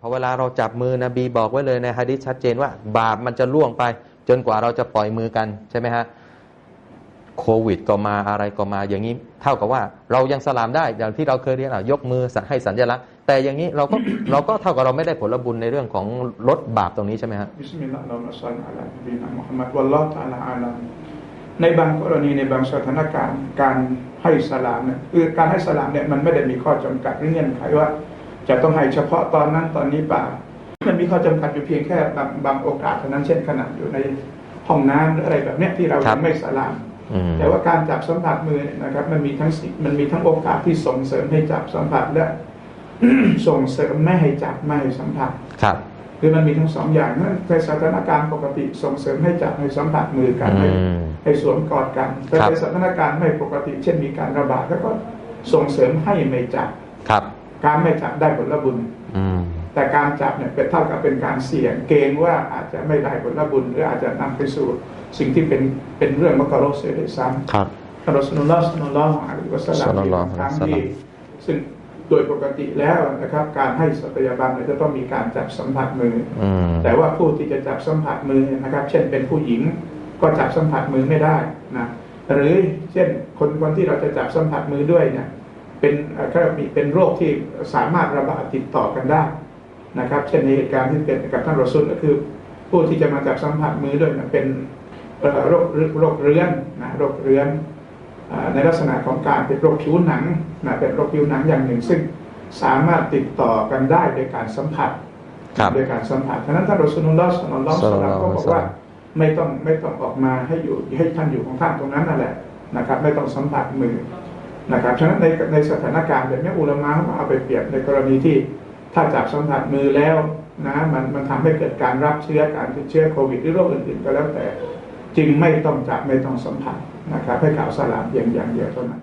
พอเวลาเราจับมือนบีบอกไว้เลยในฮะดิษชัดเจนว่า บาปมันจะล่วงไป จนกว่าเราจะปล่อยมือกันใช่ไหมฮะโควิดก็มาอะไรก็มาอย่างนี้ เท่ากับว่าเรายังสลามได้อย่างที่เราเคยเรียนอะยกมือให้สัญลักษณ์ แต่อย่างนี้เราก็เราก็เท่ากับเราไม่ได้ผลบุญในเรื่องของลดบาปตรงนี้ใช่ไหมฮะบิสมิลลาฮิรเราะห์มาศ็อลลัลลอฮุอะลัยฮิวะซัลลัมมุฮัมมัดวัลลอฮุตะอาลาอาลัมในบางกรณีในบางสถานการณ์การให้สลามเนี่ยคือการให้สลามเนี่ยมันไม่ได้มีข้อจำกัดหรือเงื่อนไขว่า จะต้องให้เฉพาะตอนนั้นตอนนี้เปล่า มันมีข้อจำกัดอยู่เพียงแค่บางบางโอกาสเท่านั้นเช่นขณะอยู่ในห้องน้ำหรืออะไรแบบเนี้ยที่เราครัยับงไม่สลามอืมแต่ว่าการจับสัมผัสมือเนี่ยนะครับ มันมีทั้งสิมันมีทั้งโอกาสที่ส่งเสริมให้จับสัมผัสและส่งเสริมไม่ให้จับไม่ให้สัมผัสครับคือมันมีทั้งสองอย่างนั่นในสถานการณ์ปกติส่งเสริมให้จับให้สัมผัสมือกันให้อืมให้สวมกอดกัน แต่ครับในสถานการณ์ไม่ปกติ เช่นมีการระบาดแล้วก็ส่งเสริมให้ไม่จับครับ การไม่จับได้ผลบุญอืมแต่การจับเนี่ยเป็นเท่ากับเป็นการเสี่ยงเกรงว่าอาจจะไม่ได้ผลบุญหรืออาจจะนำไปสู่สิ่งที่เป็นเป็นเรื่องมกรเสียด้วยซ้ำครับท่านรอสุลลอฮ์สัลลัลลอฮุอะลัยฮิวะสัลลัมศ็อลลัลลอฮุครั้งอะลัยฮิวะซัลลัที่มซึ่งโดยปกติแล้วนะครับ การให้สัตยาบันเนี่ยจะต้องมีการจับสัมผัสมือออืมแต่ว่าผู้ที่จะจับสัมผัสมือนะครับ เช่นเป็นผู้หญิงก็จับสัมผัสมือไม่ได้นะหรือเช่นคนคนที่เราจะจับสัมผัสมือด้วยเนี่ย เป็นเอ่อก็มีเป็นโรคที่สามารถระบาดติดต่อกันได้นะครับ เช่นในเหตุการณ์ที่เป็นกับท่านรอซูลก็คือ ผู้ที่จะมาจับสัมผัสมือด้วยเนี่ยเป็นเอ่อโรคโรคเรื้อนนะโรคเรื้อนอ่าในลักษณะของการเป็นโรคผิวหนังนะเป็นโรคผิวหนังอย่างหนึ่ง ซึ่งสามารถติดต่อกันได้โดยการสัมผัสครับโดยการสัมผัสฉะนั้นท่านรอสุลลอฮ์สัลลัลลอฮุอะลัยฮิวะซัลลัมก็บอกว่าไม่ต้องไม่ต้องออกมาให้อยู่ให้ท่านอยู่ของท่านตรงนั้นนั่นแหละนะครับ ไม่ต้องสัมผัสมือ นะครับฉะนั้นในในสถานการณ์แบบนี้อุลามะเขาเอาไปเปรียบในกรณีที่ถ้าจับสัมผัสมือแล้วนะมันมันทำให้เกิดการรับเชื้อการติดเชื้อโควิดหรือโรคอื่นๆก็แล้วแต่จึงไม่ต้องจับไม่ต้องสัมผัสนะครับให้กล่าวสลามเพียงอย่างเดียวเท่านั้น